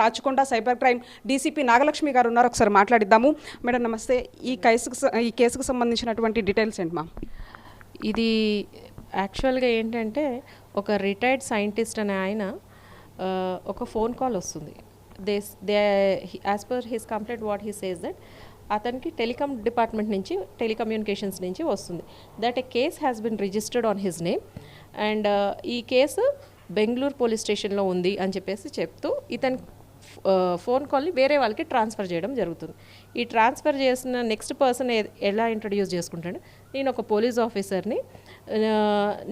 తాచుకొండ cyber crime DCP Nagalakshmi గారు ఉన్నారు. ఒకసారి మాట్లాడిద్దాము. మేడం నమస్తే. ఈ కేసుకు ఈ కేసుకు సంబంధించినటువంటి డీటెయిల్స్ ఏంటి మా ఇది యాక్చువల్గా ఏంటంటే ఒక రిటైర్డ్ సైంటిస్ట్ అనే ఆయన ఒక ఫోన్ కాల్ వస్తుంది. They they as per his complaint what he says that అతనికి టెలికామ్ డిపార్ట్మెంట్ నుంచి టెలికమ్యూనికేషన్స్ నుంచి వస్తుంది. That a case has been registered on his name and ఈ కేసు బెంగళూరు పోలీస్ స్టేషన్లో ఉంది అని చెప్పేసి చెప్తూ ఇతని ఫోన్ కాల్ని వేరే వాళ్ళకి ట్రాన్స్ఫర్ చేయడం జరుగుతుంది. ఈ ట్రాన్స్ఫర్ చేసిన నెక్స్ట్ పర్సన్ ఎలా ఇంట్రడ్యూస్ చేసుకుంటాడు? నేను ఒక పోలీస్ ఆఫీసర్ని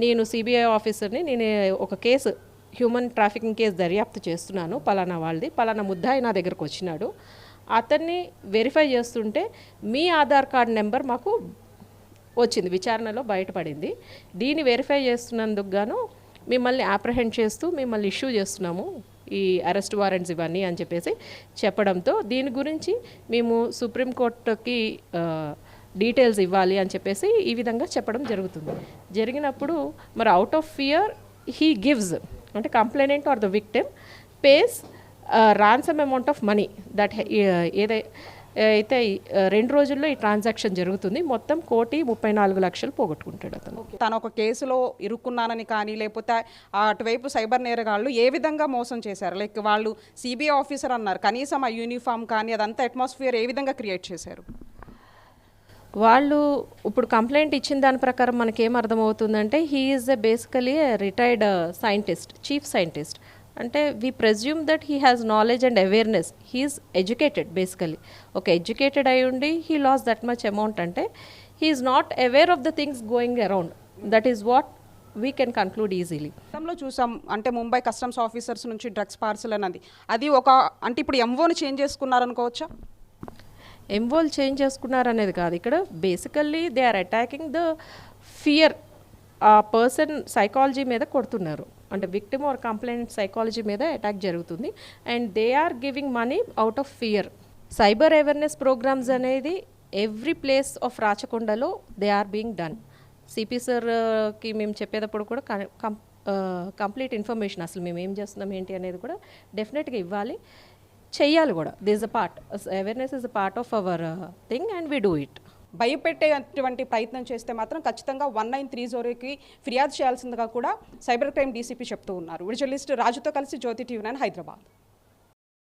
నేను సిబిఐ ఆఫీసర్ని నేను ఒక కేసు హ్యూమన్ ట్రాఫికింగ్ కేసు దర్యాప్తు చేస్తున్నాను పలానా వాళ్ళది పలానా ముద్దాయి నా దగ్గరకు వచ్చినాడు. అతన్ని వెరిఫై చేస్తుంటే మీ ఆధార్ కార్డ్ నెంబర్ మాకు వచ్చింది విచారణలో బయటపడింది. దీన్ని వెరిఫై చేస్తున్నందుకు గాను మిమ్మల్ని అప్రహెండ్ చేస్తూ మిమ్మల్ని ఇష్యూ చేస్తున్నాము. ఈ అరెస్ట్ వారెంట్స్ ఇవన్నీ అని చెప్పేసి చెప్పడంతో దీని గురించి మేము సుప్రీంకోర్టుకి డీటెయిల్స్ ఇవ్వాలి అని చెప్పేసి ఈ విధంగా చెప్పడం జరుగుతుంది. జరిగినప్పుడు మరి out of fear he gives అంటే complainant or the victim pays ransom amount of money that ఏదై అయితే రెండు రోజుల్లో ఈ ట్రాన్సాక్షన్ జరుగుతుంది. మొత్తం కోటి ముప్పై నాలుగు లక్షలు పోగొట్టుకుంటాడు అతను. తను ఒక కేసులో ఇరుక్కున్నానని కానీ లేకపోతే అటువైపు సైబర్ నేరగాళ్ళు ఏ విధంగా మోసం చేశారు? లైక్ వాళ్ళు సిబిఐ ఆఫీసర్ అన్నారు కనీసం ఆ యూనిఫామ్ కానీ అదంతా అట్మాస్ఫియర్ ఏ విధంగా క్రియేట్ చేశారు? వాళ్ళు ఇప్పుడు కంప్లైంట్ ఇచ్చిన దాని ప్రకారం మనకేం అర్థమవుతుందంటే he is a basically retired scientist chief scientist. అంటే we presume that he has knowledge and awareness he's educated basically ఒక ఎడ్యుకేటెడ్ అయి ఉండి he loss that much amount అంటే he's not aware of the things going around that is what we can conclude easily గతంలో చూసాం అంటే Mumbai customs officers నుంచి drugs parcel అన్నది. అది ఒక అంటే ఇప్పుడు ఎంఓని చేంజ్ చేసుకున్నారనుకోవచ్చా? ఎంవోల్ చేంజ్ చేసుకున్నారు అనేది కాదు. ఇక్కడ basically they are attacking the fear ఆ పర్సన్ సైకాలజీ మీద కొడుతున్నారు. అంటే విక్టిమ్ ఆర్ కంప్లైంట్ సైకాలజీ మీద అటాక్ జరుగుతుంది. And they are giving money out of fear cyber awareness programs అనేది every place of రాచకొండలో they are being done CP సార్కి మేము చెప్పేటప్పుడు కూడా కంప్లీట్ ఇన్ఫర్మేషన్ uh, అసలు మేము ఏం చేస్తున్నాం ఏంటి అనేది కూడా డెఫినెట్గా ఇవ్వాలి. చెయ్యాలి కూడా. This a part awareness is a part of our thing and we do it భయపెట్టేటువంటి ప్రయత్నం చేస్తే మాత్రం ఖచ్చితంగా వన్ నైన్ త్రీ జీరోకి ఫిర్యాదు చేయాల్సిందిగా కూడా సైబర్ క్రైమ్ డీసీపీ చెప్తూ ఉన్నారు. విజువలిస్ట్ రాజుతో కలిసి జ్యోతి టీవీ నైన్ హైదరాబాద్.